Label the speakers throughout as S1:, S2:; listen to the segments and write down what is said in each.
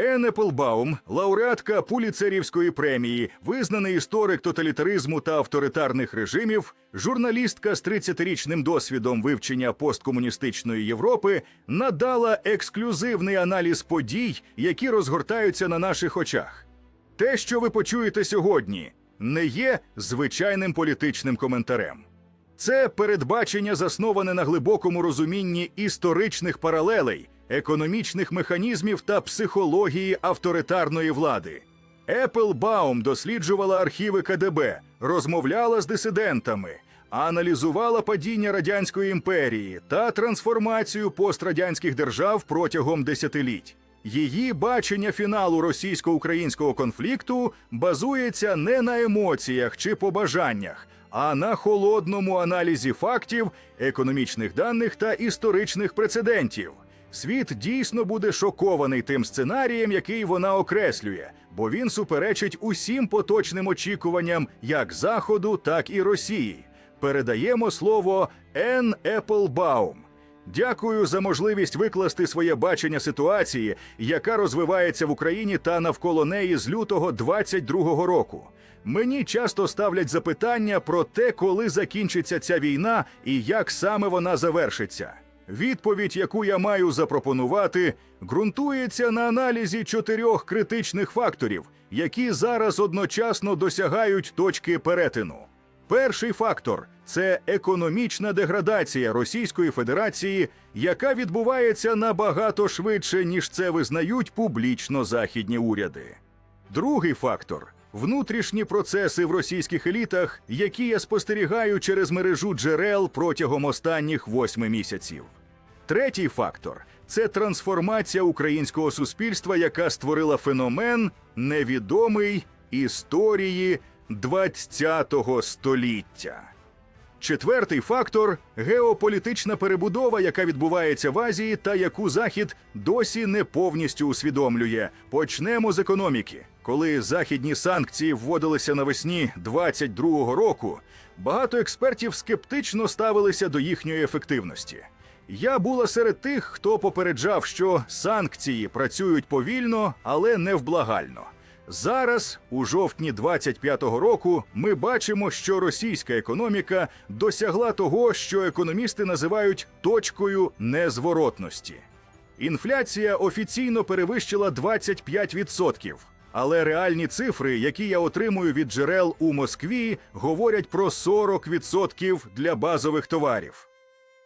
S1: Ен Еплбаум, лауреатка Пуліцерівської премії, визнаний історик тоталітаризму та авторитарних режимів, журналістка з 30-річним досвідом вивчення посткомуністичної Європи, надала ексклюзивний аналіз подій, які розгортаються на наших очах. Те, що ви почуєте сьогодні, не є звичайним політичним коментарем. Це передбачення засноване на глибокому розумінні історичних паралелей, економічних механізмів та психології авторитарної влади. Еплбаум досліджувала архіви КДБ, розмовляла з дисидентами, аналізувала падіння радянської імперії та трансформацію пострадянських держав протягом десятиліть. Її бачення фіналу російсько-українського конфлікту базується не на емоціях чи побажаннях, а на холодному аналізі фактів, економічних даних та історичних прецедентів. Світ дійсно буде шокований тим сценарієм, який вона окреслює, бо він суперечить усім поточним очікуванням як Заходу, так і Росії. Передаємо слово Ен Еплбаум. Дякую за можливість викласти своє бачення ситуації, яка розвивається в Україні та навколо неї з лютого 22-го року. Мені часто ставлять запитання про те, коли закінчиться ця війна і як саме вона завершиться. Відповідь, яку я маю запропонувати, ґрунтується на аналізі чотирьох критичних факторів, які зараз одночасно досягають точки перетину. Перший фактор це економічна деградація Російської Федерації, яка відбувається набагато швидше, ніж це визнають публічно західні уряди. Другий фактор внутрішні процеси в російських елітах, які я спостерігаю через мережу джерел протягом останніх восьми місяців. Третій фактор це трансформація українського суспільства, яка створила феномен невідомий історії ХХ століття. Четвертий фактор геополітична перебудова, яка відбувається в Азії та яку Захід досі не повністю усвідомлює. Почнемо з економіки. Коли західні санкції вводилися навесні 22-го року, багато експертів скептично ставилися до їхньої ефективності. Я була серед тих, хто попереджав, що санкції працюють повільно, але невблагально. Зараз, у жовтні 25-го року, ми бачимо, що російська економіка досягла того, що економісти називають точкою незворотності. Інфляція офіційно перевищила 25%, але реальні цифри, які я отримую від джерел у Москві, говорять про 40% для базових товарів.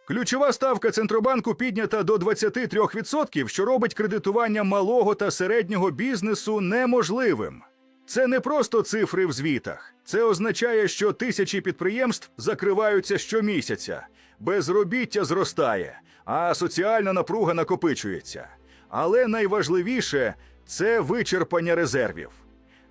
S1: Ключова ставка Центробанку піднята до 23%, що робить кредитування малого та середнього бізнесу неможливим. Це не просто цифри в звітах. Це означає, що тисячі підприємств закриваються щомісяця, безробіття зростає, а соціальна напруга накопичується. Але найважливіше це вичерпання резервів.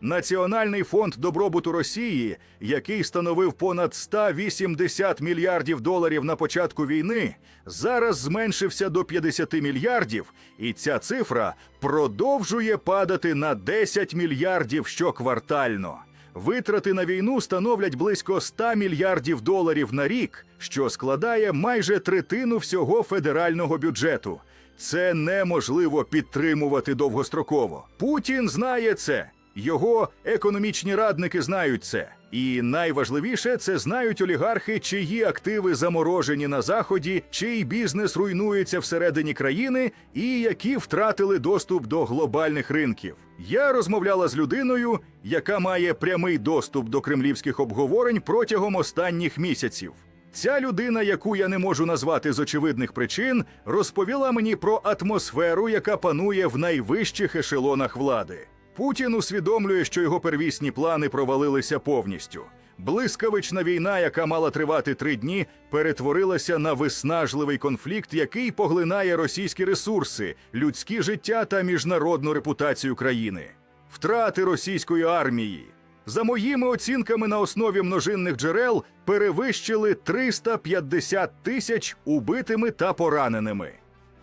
S1: Національний фонд добробуту Росії, який становив понад 180 мільярдів доларів на початку війни, зараз зменшився до 50 мільярдів, і ця цифра продовжує падати на 10 мільярдів щоквартально. Витрати на війну становлять близько 100 мільярдів доларів на рік, що складає майже третину всього федерального бюджету. Це неможливо підтримувати довгостроково. Путін знає це. Його економічні радники знають це. І найважливіше це знають олігархи, чиї активи заморожені на заході, чий бізнес руйнується всередині країни, і які втратили доступ до глобальних ринків. Я розмовляла з людиною, яка має прямий доступ до кремлівських обговорень протягом останніх місяців. Ця людина, яку я не можу назвати з очевидних причин, розповіла мені про атмосферу, яка панує в найвищих ешелонах влади. Путін усвідомлює, що його первісні плани провалилися повністю. Блискавична війна, яка мала тривати три дні, перетворилася на виснажливий конфлікт, який поглинає російські ресурси, людські життя та міжнародну репутацію країни. Втрати російської армії. За моїми оцінками на основі множинних джерел перевищили 350 тисяч убитими та пораненими.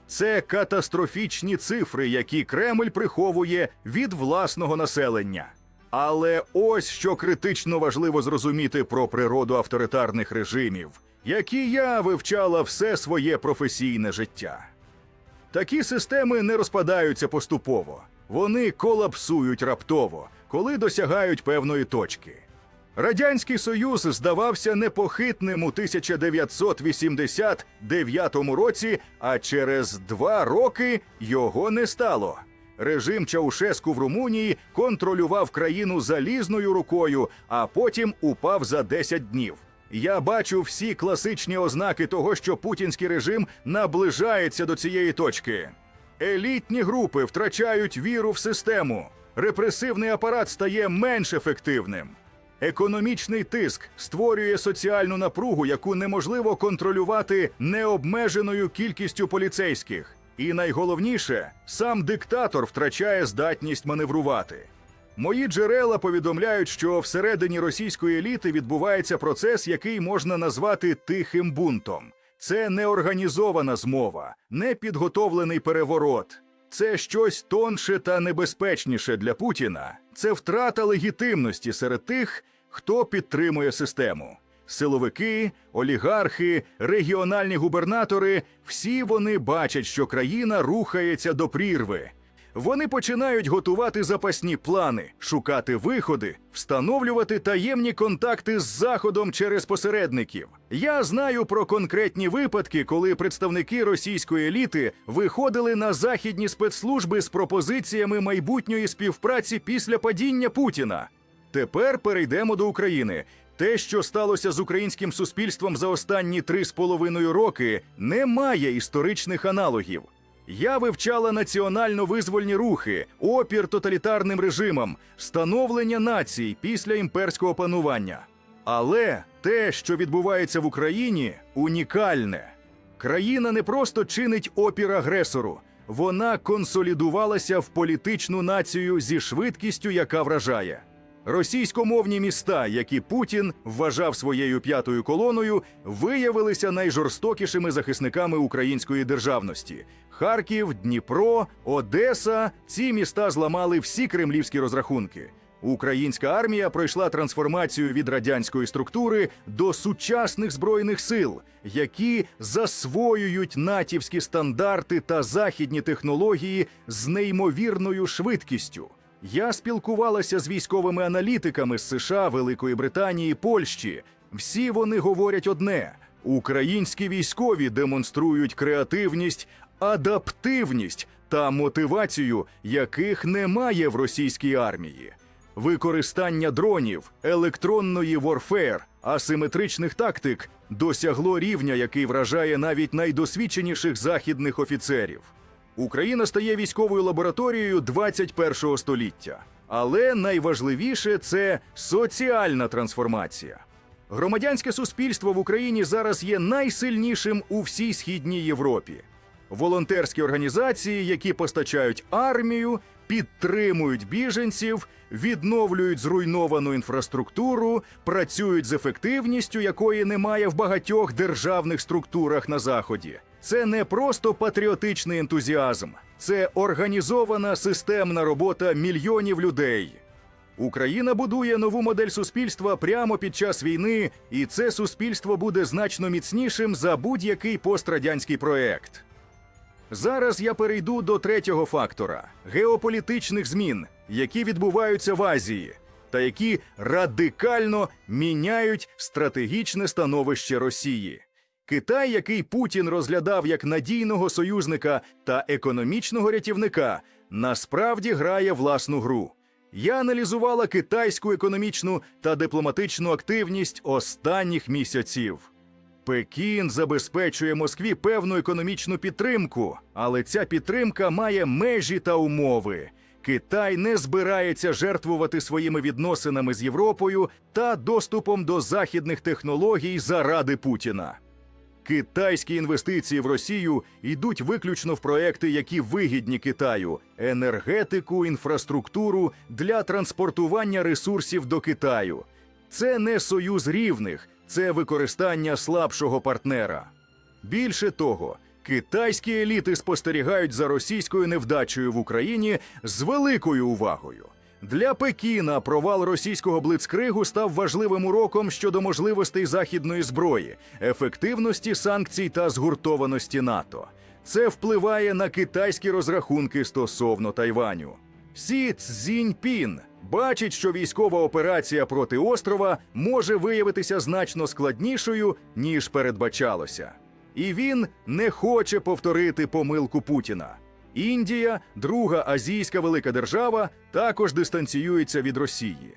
S1: Це катастрофічні цифри, які Кремль приховує від власного населення. Але ось що критично важливо зрозуміти про природу авторитарних режимів, які я вивчала все своє професійне життя. Такі системи не розпадаються поступово. Вони колапсують раптово, коли досягають певної точки. Радянський Союз здавався непохитним у 1989 році, а через два роки його не стало. Режим Чаушеску в Румунії контролював країну залізною рукою, а потім упав за 10 днів. Я бачу всі класичні ознаки того, що путінський режим наближається до цієї точки. Елітні групи втрачають віру в систему. Репресивний апарат стає менш ефективним. Економічний тиск створює соціальну напругу, яку неможливо контролювати необмеженою кількістю поліцейських. І найголовніше, сам диктатор втрачає здатність маневрувати. Мої джерела повідомляють, що всередині російської еліти відбувається процес, який можна назвати тихим бунтом. Це не організована змова, не підготовлений переворот. Це щось тонше та небезпечніше для Путіна. Це втрата легітимності серед тих, хто підтримує систему. Силовики, олігархи, регіональні губернатори всі вони бачать, що країна рухається до прірви. Вони починають готувати запасні плани, шукати виходи, встановлювати таємні контакти з Заходом через посередників. Я знаю про конкретні випадки, коли представники російської еліти виходили на західні спецслужби з пропозиціями майбутньої співпраці після падіння Путіна. Тепер перейдемо до України. Те, що сталося з українським суспільством за останні три з половиною роки, не має історичних аналогів. Я вивчала національно-визвольні рухи, опір тоталітарним режимам, становлення націй після імперського панування. Але те, що відбувається в Україні, унікальне. Країна не просто чинить опір агресору, вона консолідувалася в політичну націю зі швидкістю, яка вражає. Російськомовні міста, які Путін вважав своєю п'ятою колоною, виявилися найжорстокішими захисниками української державності. Харків, Дніпро, Одеса ці міста зламали всі кремлівські розрахунки. Українська армія пройшла трансформацію від радянської структури до сучасних збройних сил, які засвоюють натівські стандарти та західні технології з неймовірною швидкістю. Я спілкувалася з військовими аналітиками з США, Великої Британії, Польщі. Всі вони говорять одне: українські військові демонструють креативність, адаптивність та мотивацію, яких немає в російській армії. Використання дронів, електронної ворфер, асиметричних тактик досягло рівня, який вражає навіть найдосвідченіших західних офіцерів. Україна стає військовою лабораторією 21-го століття. Але найважливіше це соціальна трансформація. Громадянське суспільство в Україні зараз є найсильнішим у всій східній Європі. Волонтерські організації, які постачають армію, підтримують біженців, відновлюють зруйновану інфраструктуру, працюють з ефективністю, якої немає в багатьох державних структурах на заході. Це не просто патріотичний ентузіазм, це організована системна робота мільйонів людей. Україна будує нову модель суспільства прямо під час війни, і це суспільство буде значно міцнішим за будь-який пострадянський проект. Зараз я перейду до третього фактора геополітичних змін, які відбуваються в Азії, та які радикально міняють стратегічне становище Росії. Китай, який Путін розглядав як надійного союзника та економічного рятівника, насправді грає власну гру. Я аналізувала китайську економічну та дипломатичну активність останніх місяців. Пекін забезпечує Москві певну економічну підтримку, але ця підтримка має межі та умови. Китай не збирається жертвувати своїми відносинами з Європою та доступом до західних технологій заради Путіна. Китайські інвестиції в Росію йдуть виключно в проекти, які вигідні Китаю: енергетику, інфраструктуру для транспортування ресурсів до Китаю. Це не союз рівних, це використання слабшого партнера. Більше того, китайські еліти спостерігають за російською невдачею в Україні з великою увагою. Для Пекіна провал російського блицкригу став важливим уроком щодо можливостей західної зброї, ефективності санкцій та згуртованості НАТО. Це впливає на китайські розрахунки стосовно Тайваню. Сі Цзіньпін бачить, що військова операція проти острова може виявитися значно складнішою, ніж передбачалося. І він не хоче повторити помилку Путіна. Індія, друга азійська велика держава, також дистанціюється від Росії.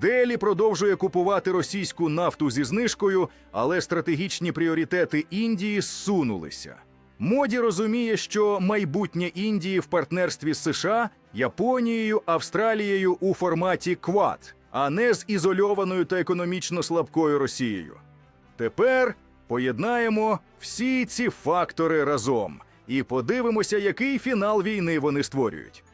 S1: Делі продовжує купувати російську нафту зі знижкою, але стратегічні пріоритети Індії зсунулися. Моді розуміє, що майбутнє Індії в партнерстві з США, Японією, Австралією у форматі Квад, а не з ізольованою та економічно слабкою Росією. Тепер поєднаємо всі ці фактори разом і подивимося, який фінал війни вони створюють.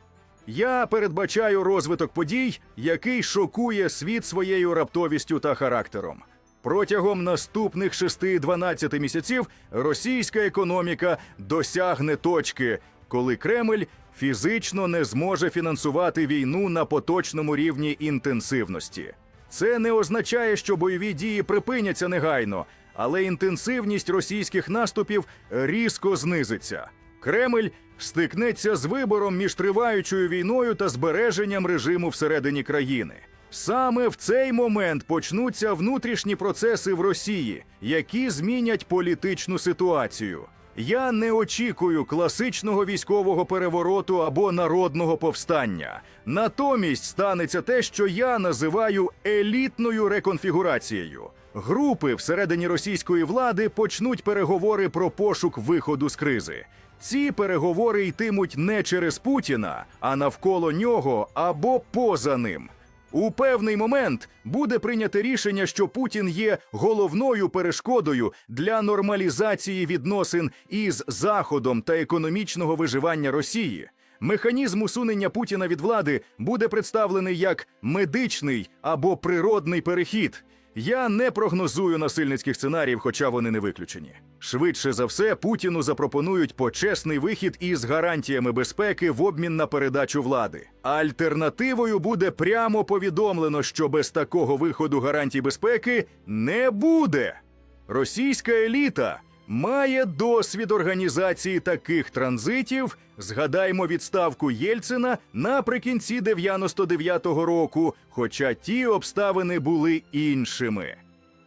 S1: Я передбачаю розвиток подій, який шокує світ своєю раптовістю та характером. Протягом наступних 6-12 місяців російська економіка досягне точки, коли Кремль фізично не зможе фінансувати війну на поточному рівні інтенсивності. Це не означає, що бойові дії припиняться негайно, але інтенсивність російських наступів різко знизиться. Кремль стикнеться з вибором між триваючою війною та збереженням режиму всередині країни. Саме в цей момент почнуться внутрішні процеси в Росії, які змінять політичну ситуацію. Я не очікую класичного військового перевороту або народного повстання. Натомість станеться те, що я називаю елітною реконфігурацією. Групи всередині російської влади почнуть переговори про пошук виходу з кризи. Ці переговори йтимуть не через Путіна, а навколо нього або поза ним. У певний момент буде прийняте рішення, що Путін є головною перешкодою для нормалізації відносин із Заходом та економічного виживання Росії. Механізм усунення Путіна від влади буде представлений як медичний або природний перехід. Я не прогнозую насильницьких сценаріїв, хоча вони не виключені. Швидше за все, Путіну запропонують почесний вихід із гарантіями безпеки в обмін на передачу влади. Альтернативою буде прямо повідомлено, що без такого виходу гарантій безпеки не буде. Російська еліта має досвід організації таких транзитів. Згадаймо відставку Єльцина наприкінці 99-го року, хоча ті обставини були іншими.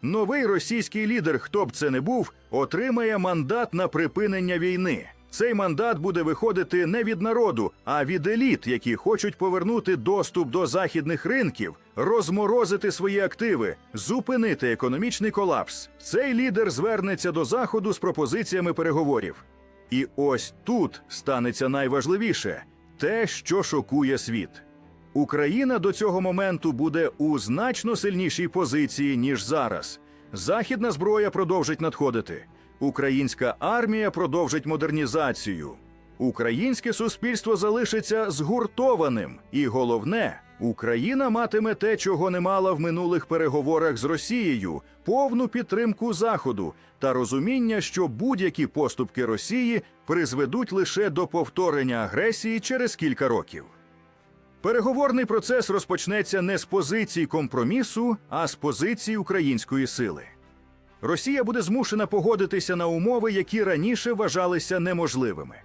S1: Новий російський лідер, хто б це не був, отримає мандат на припинення війни. Цей мандат буде виходити не від народу, а від еліт, які хочуть повернути доступ до західних ринків, розморозити свої активи, зупинити економічний колапс. Цей лідер звернеться до заходу з пропозиціями переговорів. І ось тут станеться найважливіше те, що шокує світ. Україна до цього моменту буде у значно сильнішій позиції, ніж зараз. Західна зброя продовжить надходити. Українська армія продовжить модернізацію. Українське суспільство залишиться згуртованим, і головне, Україна матиме те, чого не мала в минулих переговорах з Росією, повну підтримку Заходу та розуміння, що будь-які поступки Росії призведуть лише до повторення агресії через кілька років. Переговорний процес розпочнеться не з позиції компромісу, а з позиції української сили. Росія буде змушена погодитися на умови, які раніше вважалися неможливими.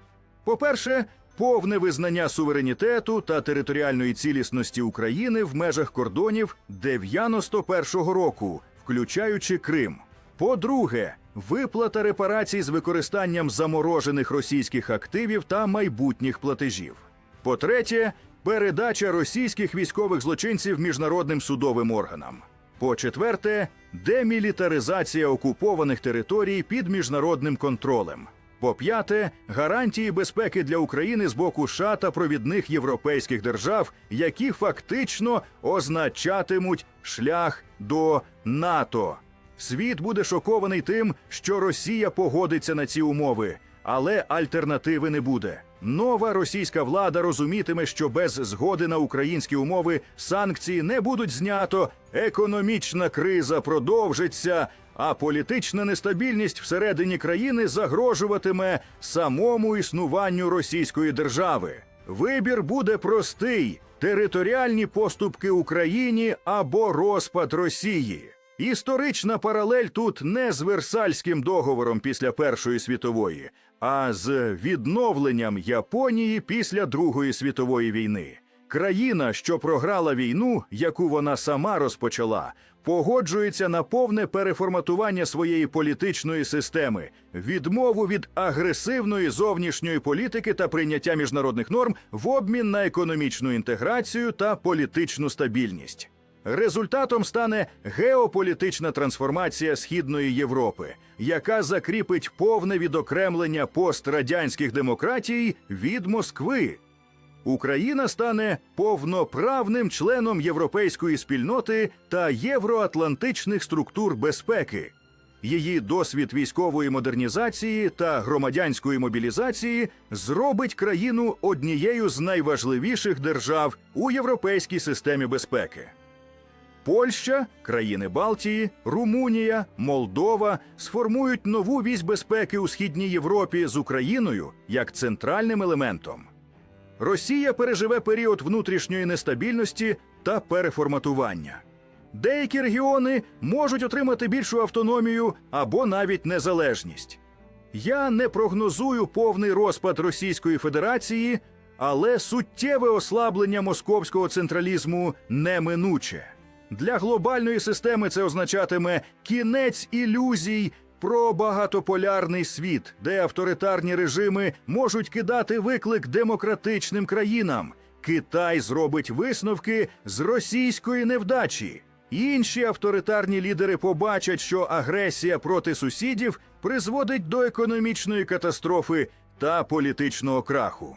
S1: По-перше, повне визнання суверенітету та територіальної цілісності України в межах кордонів 91-го року, включаючи Крим. По-друге, виплата репарацій з використанням заморожених російських активів та майбутніх платежів. По-третє, передача російських військових злочинців міжнародним судовим органам. По-четверте, демілітаризація окупованих територій під міжнародним контролем. По-п'яте, гарантії безпеки для України з боку США та провідних європейських держав, які фактично означатимуть шлях до НАТО. Світ буде шокований тим, що Росія погодиться на ці умови, але альтернативи не буде. Нова російська влада розумітиме, що без згоди на українські умови санкції не будуть знято, економічна криза продовжиться, а політична нестабільність всередині країни загрожуватиме самому існуванню російської держави. Вибір буде простий: територіальні поступки Україні або розпад Росії. Історична паралель тут не з Версальським договором після Першої світової, а з відновленням Японії після Другої світової війни. Країна, що програла війну, яку вона сама розпочала, погоджується на повне переформатування своєї політичної системи, відмову від агресивної зовнішньої політики та прийняття міжнародних норм в обмін на економічну інтеграцію та політичну стабільність. Результатом стане геополітична трансформація Східної Європи, яка закріпить повне відокремлення пострадянських демократій від Москви. Україна стане повноправним членом європейської спільноти та євроатлантичних структур безпеки. Її досвід військової модернізації та громадянської мобілізації зробить країну однією з найважливіших держав у європейській системі безпеки. Польща, країни Балтії, Румунія, Молдова сформують нову вісь безпеки у східній Європі з Україною як центральним елементом. Росія переживе період внутрішньої нестабільності та переформатування. Деякі регіони можуть отримати більшу автономію або навіть незалежність. Я не прогнозую повний розпад Російської Федерації, але суттєве ослаблення московського централізму неминуче. Для глобальної системи це означатиме кінець ілюзій про багатополярний світ, де авторитарні режими можуть кидати виклик демократичним країнам. Китай зробить висновки з російської невдачі. Інші авторитарні лідери побачать, що агресія проти сусідів призводить до економічної катастрофи та політичного краху.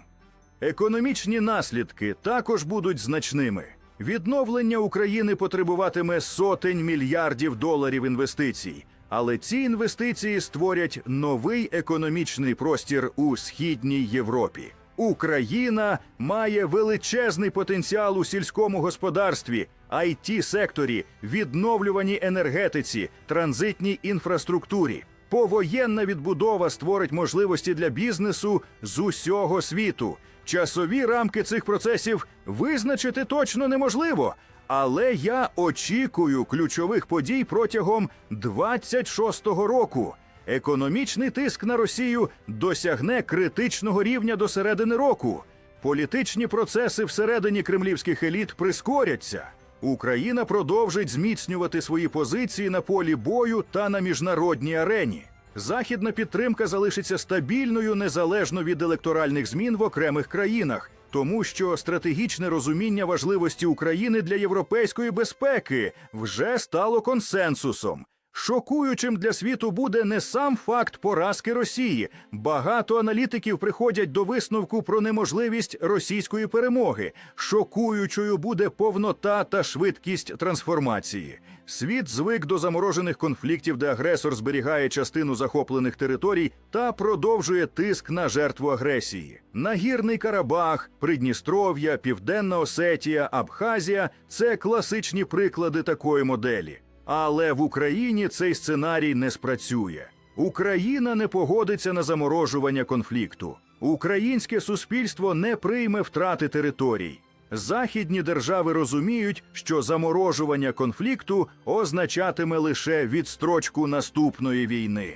S1: Економічні наслідки також будуть значними. Відновлення України потребуватиме сотень мільярдів доларів інвестицій, але ці інвестиції створять новий економічний простір у східній Європі. Україна має величезний потенціал у сільському господарстві, it секторі, відновлюваній енергетиці, транзитній інфраструктурі. Повоєнна відбудова створить можливості для бізнесу з усього світу. Часові рамки цих процесів визначити точно неможливо, але я очікую ключових подій протягом 26-го року. Економічний тиск на Росію досягне критичного рівня до середини року. Політичні процеси всередині кремлівських еліт прискоряться. Україна продовжить зміцнювати свої позиції на полі бою та на міжнародній арені. Західна підтримка залишиться стабільною незалежно від електоральних змін в окремих країнах, тому що стратегічне розуміння важливості України для європейської безпеки вже стало консенсусом. Шокуючим для світу буде не сам факт поразки Росії. Багато аналітиків приходять до висновку про неможливість російської перемоги. Шокуючою буде повнота та швидкість трансформації. Світ звик до заморожених конфліктів, де агресор зберігає частину захоплених територій та продовжує тиск на жертву агресії. Нагірний Карабах, Придністров'я, Південна Осетія, Абхазія це класичні приклади такої моделі. Але в Україні цей сценарій не спрацює. Україна не погодиться на заморожування конфлікту. Українське суспільство не прийме втрати територій. Західні держави розуміють, що заморожування конфлікту означатиме лише відстрочку наступної війни.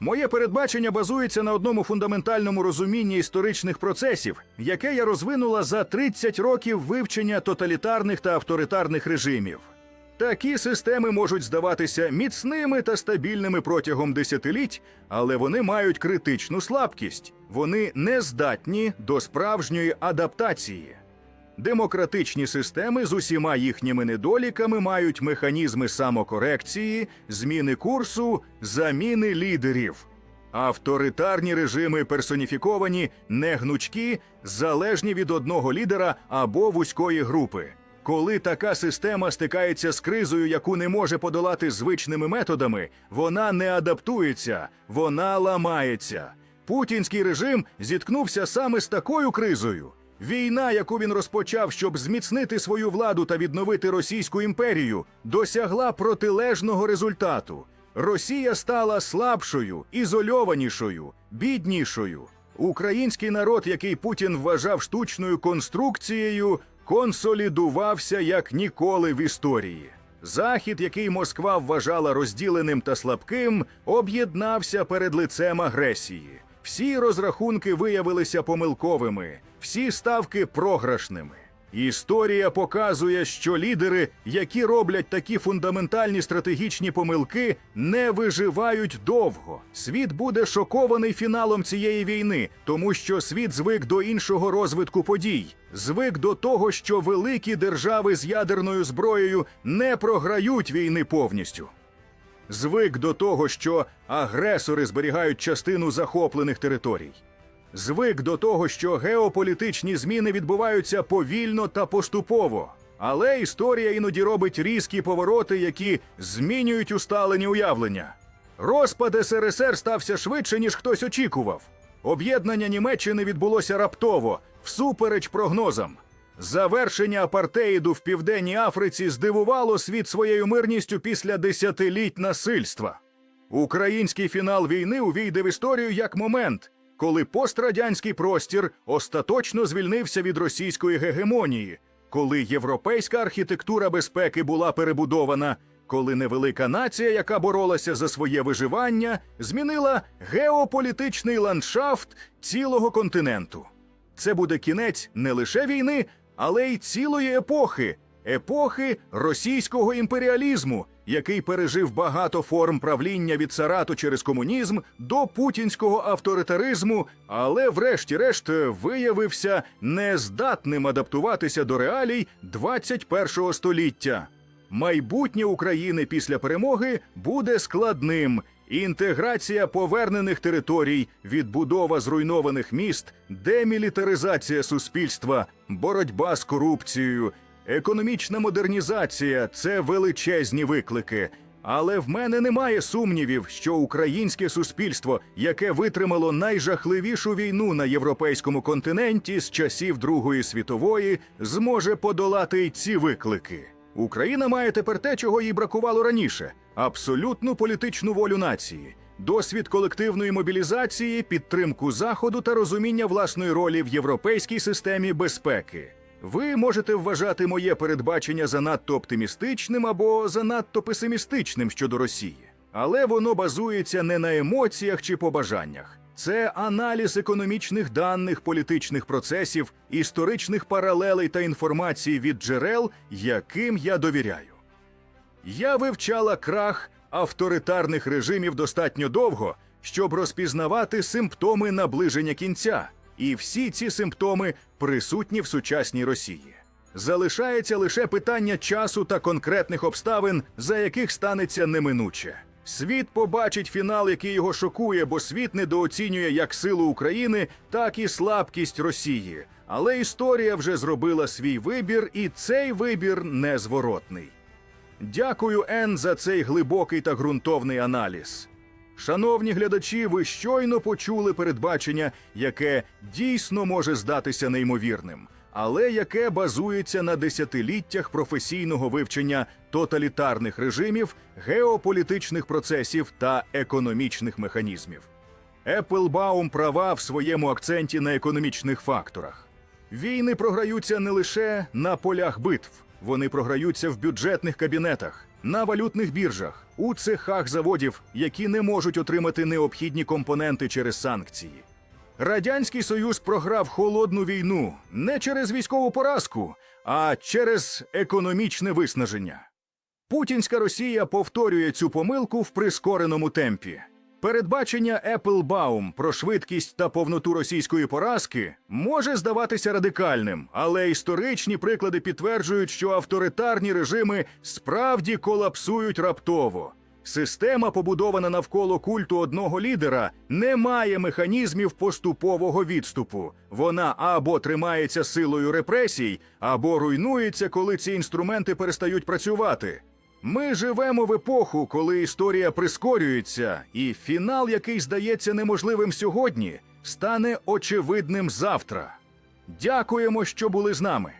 S1: Моє передбачення базується на одному фундаментальному розумінні історичних процесів, яке я розвинула за 30 років вивчення тоталітарних та авторитарних режимів. Такі системи можуть здаватися міцними та стабільними протягом десятиліть, але вони мають критичну слабкість. Вони не здатні до справжньої адаптації. Демократичні системи з усіма їхніми недоліками мають механізми самокорекції, зміни курсу, заміни лідерів. Авторитарні режими персоніфіковані, негнучкі, залежні від одного лідера або вузької групи. Коли така система стикається з кризою, яку не може подолати звичними методами, вона не адаптується, вона ламається. Путінський режим зіткнувся саме з такою кризою. Війна, яку він розпочав, щоб зміцнити свою владу та відновити Російську імперію, досягла протилежного результату. Росія стала слабшою, ізольованішою, біднішою. Український народ, який Путін вважав штучною конструкцією, консолідувався як ніколи в історії. Захід, який Москва вважала розділеним та слабким, об'єднався перед лицем агресії. Всі розрахунки виявилися помилковими, всі ставки програшними. Історія показує, що лідери, які роблять такі фундаментальні стратегічні помилки, не виживають довго. Світ буде шокований фіналом цієї війни, тому що світ звик до іншого розвитку подій, звик до того, що великі держави з ядерною зброєю не програють війни повністю. Звик до того, що агресори зберігають частину захоплених територій. Звик до того, що геополітичні зміни відбуваються повільно та поступово. Але історія іноді робить різкі повороти, які змінюють усталені уявлення. Розпад СРСР стався швидше, ніж хтось очікував. Об'єднання Німеччини відбулося раптово, всупереч прогнозам. Завершення апартеїду в Південній Африці здивувало світ своєю мирністю після десятиліть насильства. Український фінал війни увійде в історію як момент, коли пострадянський простір остаточно звільнився від російської гегемонії, коли європейська архітектура безпеки була перебудована, коли невелика нація, яка боролася за своє виживання, змінила геополітичний ландшафт цілого континенту. Це буде кінець не лише війни, але й цілої епохи епохи російського імперіалізму, який пережив багато форм правління від царату через комунізм до путінського авторитаризму, але, врешті-решт, виявився нездатним адаптуватися до реалій 21-го століття. Майбутнє України після перемоги буде складним. Інтеграція повернених територій, відбудова зруйнованих міст, демілітаризація суспільства, боротьба з корупцією, економічна модернізація це величезні виклики. Але в мене немає сумнівів, що українське суспільство, яке витримало найжахливішу війну на європейському континенті з часів Другої світової, зможе подолати й ці виклики. Україна має тепер те, чого їй бракувало раніше: абсолютну політичну волю нації, досвід колективної мобілізації, підтримку заходу та розуміння власної ролі в європейській системі безпеки. Ви можете вважати моє передбачення занадто оптимістичним або занадто песимістичним щодо Росії, але воно базується не на емоціях чи побажаннях. Це аналіз економічних даних, політичних процесів, історичних паралелей та інформації від джерел, яким я довіряю. Я вивчала крах авторитарних режимів достатньо довго, щоб розпізнавати симптоми наближення кінця, і всі ці симптоми присутні в сучасній Росії. Залишається лише питання часу та конкретних обставин, за яких станеться неминуче. Світ побачить фінал, який його шокує, бо світ недооцінює як силу України, так і слабкість Росії. Але історія вже зробила свій вибір, і цей вибір незворотний. Дякую, Ен, за цей глибокий та ґрунтовний аналіз. Шановні глядачі, ви щойно почули передбачення, яке дійсно може здатися неймовірним, але яке базується на десятиліттях професійного вивчення тоталітарних режимів, геополітичних процесів та економічних механізмів. Еплбаум права в своєму акценті на економічних факторах. Війни програються не лише на полях битв, вони програються в бюджетних кабінетах, на валютних біржах, у цехах заводів, які не можуть отримати необхідні компоненти через санкції. Радянський Союз програв холодну війну не через військову поразку, а через економічне виснаження. Путінська Росія повторює цю помилку в прискореному темпі. Передбачення Еплбаум про швидкість та повноту російської поразки може здаватися радикальним, але історичні приклади підтверджують, що авторитарні режими справді колапсують раптово. Система, побудована навколо культу одного лідера, не має механізмів поступового відступу. Вона або тримається силою репресій, або руйнується, коли ці інструменти перестають працювати. Ми живемо в епоху, коли історія прискорюється, і фінал, який здається неможливим сьогодні, стане очевидним завтра. Дякуємо, що були з нами.